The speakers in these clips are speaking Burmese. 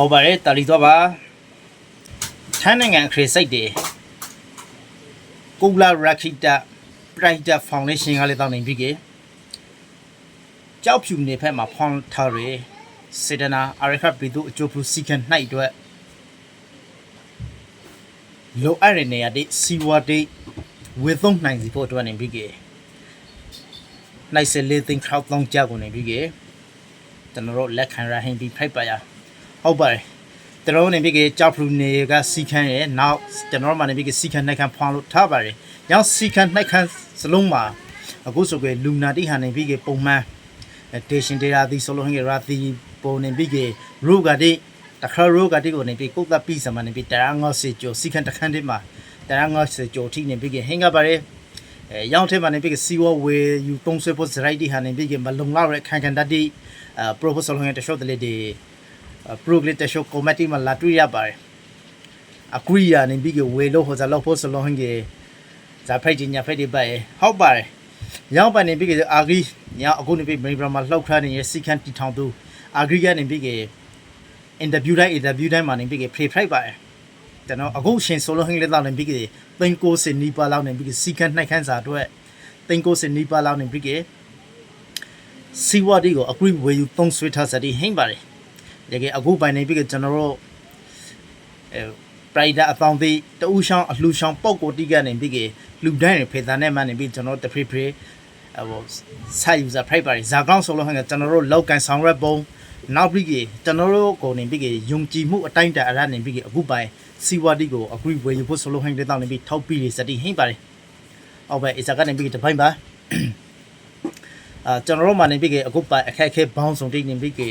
ဟုတ်ပါတယ်တာလီတော့ပါထန်းနိုင်ငံခရစ်စိတ်တွေကူလာရာခိတာပရိုက်တာဖောင်ဒေးရှင်းကလည်းတောင်းနေပြီကေကြောက်ဖြူနေဖက်မှာဖောင်ထားရစေဒနာအရခပီတူအချိုးဖူစီကန်နှိုက်အတွက်လိုအပ်တဲ့နေရာတွေစီဝါတွေဝေသုံးနိုင်စီဖို့အတွက်နေပြီကေနိုင်စလေသင်ခရောက်တောင်းကြကုန်နေပြီကေကျွန်တော်တို့လက်ခံရဟင်ပြီးဖိုက်ပါရ ဟုတ်ပါတယ်ကျွန်တော်တို့နေပြီကေကြောက်ဖြူနေကစီခန်းရဲ့နောက်ကျွန်တော်တို့မှနေပြီကေစီခန်းနှိုက်ခန်းဖောင်လို့ထားပါတယ်ညောင်စီခန်းနှိုက်ခန်းစလုံးမှာအခုဆိုကေလူနာတိဟာနေပြီကေပုံမှန်ဒေရှင်ဒေရာသီဆိုလိုဟင်ရာသီပုံနေပြီးကရူဂတိတခါရူဂတိကိုနေပြီးကုတ်တပိစမနေပြီးတရာငေါစီချိုစီခန်တခန်းတိမှာတရာငေါစီချိုထိနေပြီးကဟင်္ဂပါရဲအဲရောင်းထဲမှာနေပြီးကစီဝဝေယူသုံးဆွဲဖို့စရိုက်တီဟာနေပြီးကမလုံလောက်ရခန်ကန်တတိအပရိုဖိုဆိုလိုဟင်တရှို့တလေဒီ ပရိုဂလစ်တရှို့ကောမတီမှာလာတွေ့ရပါတယ်အကွီယာနေပြီးကဝေလို့ဟိုစားလို့ဖို့ဆိုလိုဟင်ကဇာဖိုက်ကြီးညာဖိုက်ဒီပါဟုတ်ပါတယ်ရောင်းပန်နေပြီကအာဂီညအခုနေပြီမင်းဘရမှာလှောက်ထားနေတဲ့စီခန်တီထောင်သူအာဂီကနေပြီကအင်တာဗျူးတိုင်းအင်တာဗျူးတိုင်းမှာနေပြီကဖေဖရိုက်ပါတယ်ကျွန်တော်အခုရှင်ဆိုလိုဟင်းလေးတော့နေပြီကသိန်းကိုစင်နီပါလောက်နေပြီကစီခန်နှိုက်ခန်းစာအတွက်သိန်းကိုစင်နီပါလောက်နေပြီကစီဝါဒီကိုအကွိဝေယူသုံးဆွေးထားစတဲ့ဟင်းပါတယ် တကယ်အခုပိုင်နေပြီကကျွန်တော်တို့အဲပရိုက်တာအပေါင်းသေးတူရှောင်းအလှရှောင်းပောက်ကိုတိကနေပြီကလူတိုင်းဖေသားနဲ့မှနေပြီကျွန်တော်တဖေဖေဟိုစာယူဇာ price ပါတယ်ဇာကောင်းဆိုလို့ဟန်ကကျွန်တော်တို့လောက်ကန်ဆောင်ရက်ပုံနောက်ပြီးကကျွန်တော်တို့ကိုနေပြီးကယုံကြည်မှုအတိုင်းတာအရနေပြီးကအခုပိုင်စီဝါဒီကိုအဂရိဝေယူဖို့ဆိုလို့ဟန်တဲ့တောင်းနေပြီးထောက်ပြီးစတိဟင်းပါတယ်ဟုတ်ပဲအစကနေပြီးတပိုင်းပါအာကျွန်တော်တို့မှနေပြီးကအခုပိုင်အခက်အခဲဘောင်းဆောင်တိနေပြီးက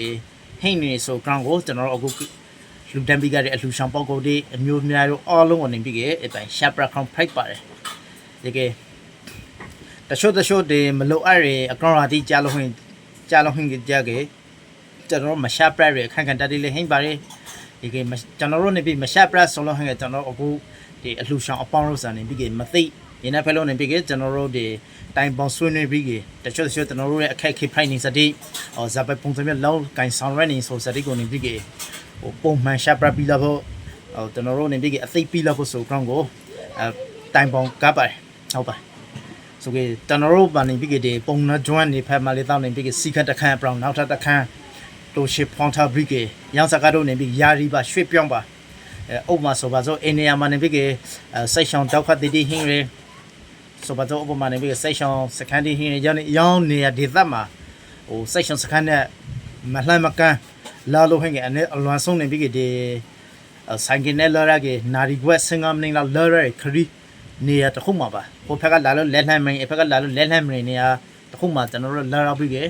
ဟင်းနေဆိုကောင်ကိုကျွန်တော်တို့အခုလူတန်ပြီးကြတဲ့အလှူဆောင်ပေါက်ကိုဒီအမျိုးများတို့အားလုံးကိုနေပြီးကအပိုင်ရှာပရာခေါင် price ပါတယ်ဒီကတချို့တချို့ဒီမလိုအပ်ရအကောင့်ရာတိကြားလို့ဟင်ကြားလို့ဟင်ကြကေကျွန်တော်မရှာပရက်ရခန့်ခန့်တက်တိလေးဟင်ပါရဒီကကျွန်တော်တို့နေပြီးမရှာပရက်ဆိုလို့ဟင်ကျွန်တော်အခုဒီအလှူဆောင်အပေါင်းလို့စံနေပြီးကမသိ ဒီနေ့ဖဲလို့နေပြီးကကျွန်တော်တို့ဒီတိုင်ပေါင်ဆွေးနွေးပြီးကတချို့တချို့ကျွန်တော်တို့ရဲ့အခက်အခဲဖိုင်နေစတိဟောဇာပဲပုံစံမျိုးလောက်ကင်ဆောင်ရနေဆိုစတိကိုနေပြီးကဟိုပုံမှန်ရှာပရက်ပြီးလာဖို့ဟိုကျွန်တော်တို့နေပြီးကအသိပြီးလာဖို့ဆိုကောင်ကိုအဲတိုင်ပေါင်ကပ်ပါတယ်ဟုတ်ပါဆိုကေကျွန်တော်တို့ပါနေပြီးကဒီပုံနှကျွမ်းနေဖက်မှာလေးတောင်းနေပြီးကစီခတ်တခန့်ပရောင်နောက်ထပ်တခန့်တိုရှိဖောင်းတာဘရိကေရောင်စကားတို့နေပြီးယာရီပါရွှေ့ပြောင်းပါအဲအုပ်မှာဆိုပါစို့အိနေယာမှာနေပြီးကစိတ်ရှောင်းတောက်ခတ်တီတီဟင်းရဲ ဆိုပါစို့ဥပမာနေပြီးစိတ်ရှောင်းစကန်တီဟင်းရဲရောင်းရောင်းနေရဒေသမှာဟိုစိတ်ရှောင်းစကန်နဲ့မလှမ်းမကန်းလာလို့ဟင်းကအနဲ့အလွန်ဆုံးနေပြီးကဒီဆိုင်ကနဲ့လာရကေနာရီကွက်စင်္ဂမ်နေလောက်လာရခရီနေရတခုမှပါဟိုဖက်ကလာလို့လက်လှမ်းမင်းအဖက်ကလာလို့လက်လှမ်းမင်းနေရတခုမှကျွန်တော်တို့လာရောက်ပြီးကအဲ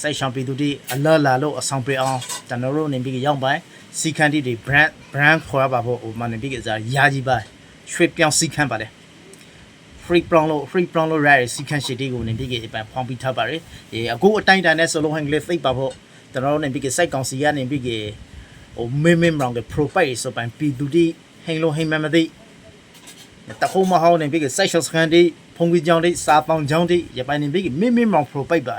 စိတ်ရှောင်းပြည်သူတွေအလောလာလို့အဆောင်ပေးအောင်ကျွန်တော်တို့နေပြီးရောက်ပိုင်းစီခန်တီတွေ brand brand ခေါ်ရပါဖို့ဟိုမှနေပြီးကစားယာကြီးပါရွှေပြောင်းစီခန်ပါတယ် free prong လို့ free prong လို့ရတဲ့စီခန်ရှီတီကိုနေပြီးကပန်ဖောင်းပြီးထားပါတယ်ဒီအခုအတိုင်းတန်နဲ့ဆိုလို့ဟန်ကလေးသိပ်ပါဖို့ကျွန်တော်တို့နေပြီးကစိုက်ကောင်စီကနေပြီးကဟိုမင်းမင်းမောင်က profile ဆိုပန်ပြည်သူတွေဟင်းလို့ဟင်းမမသိတခုမဟောင်းနေပြီးကစိုက်ရှော့စကန်တီဖုန်ကြီးကြောင်းတီစာပောင်ကြောင်းတီရပိုင်နေပြီးကမင်းမင်းမောင် profile ပါ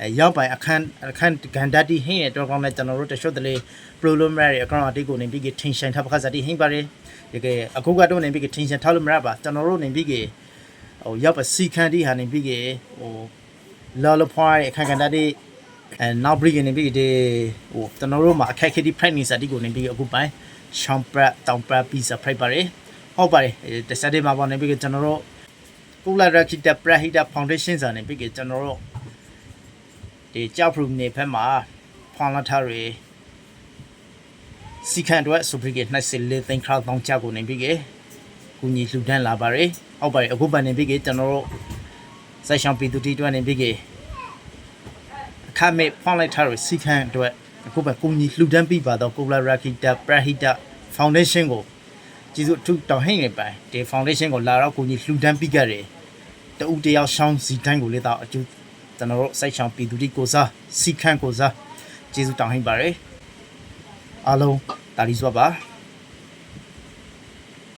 အဲရောက်ပိုင်အခန်းအခန်းဂန်ဒတ်တီဟင်းရတော့ကောင်းတဲ့ကျွန်တော်တို့တချို့တလေ preliminary account အတိကိုနေပြီးက tension ထားပခါစားတီဟင်းပါတယ်ဒီကအခုကတော့နေပြီးက tension ထားလို့မရပါကျွန်တော်တို့နေပြီးက ဟိုရောက်ပါစီခန်တီဟာနေပြီးကေဟိုလော်လဖွားရဲ့အခက်ကန်တတိအဲနောက်ဘရိကနေပြီးဒီဟိုကျွန်တော်တို့မှာအခက်ခဲဒီ price နေစတိကိုနေပြီးအခုပိုင်းရှမ်ပရတောင်ပရပီဇာ price ပါတယ်ဟုတ်ပါတယ်တစတဲ့မှာပေါ့နေပြီးကျွန်တော်တို့ကုလာရခိတပရဟိတဖောင်ဒေးရှင်းစာနေပြီးကျွန်တော်တို့ဒီကြောက်ဖရူနေဖက်မှာဖောင်လာထားရစီခန်အတွက်ဆိုပြီးကနှစ်စလေးသိန်းခါတောင်းချကိုနေပြီး ကကူညီလှူဒန်းလာပါတယ်ဟုတ်ပါတယ်အခုပန်နေပြီကကျွန်တော်တို့ဆက်ရှောင်းပီတူတီတွန်းနေပြီကအခမဲ့ဖောင်းလိုက်ထားရစီခန့်အတွက်အခုပန်ကုညီလှူဒန်းပြီးပါတော့ကိုလာရာခိတာပရဟိတဖောင်ဒေးရှင်းကိုကျေးဇူးအထူးတောင်းဟိနေပိုင်ဒီဖောင်ဒေးရှင်းကိုလာတော့ကုညီလှူဒန်းပြီးကြတယ်တူတယောက်ရှောင်းစီတိုင်းကိုလေးတော့အကျိုးကျွန်တော်တို့စိုက်ရှောင်းပီတူတီကိုစားစီခန့်ကိုစားကျေးဇူးတောင်းဟိပါတယ်အားလုံးတာလီစွာပါ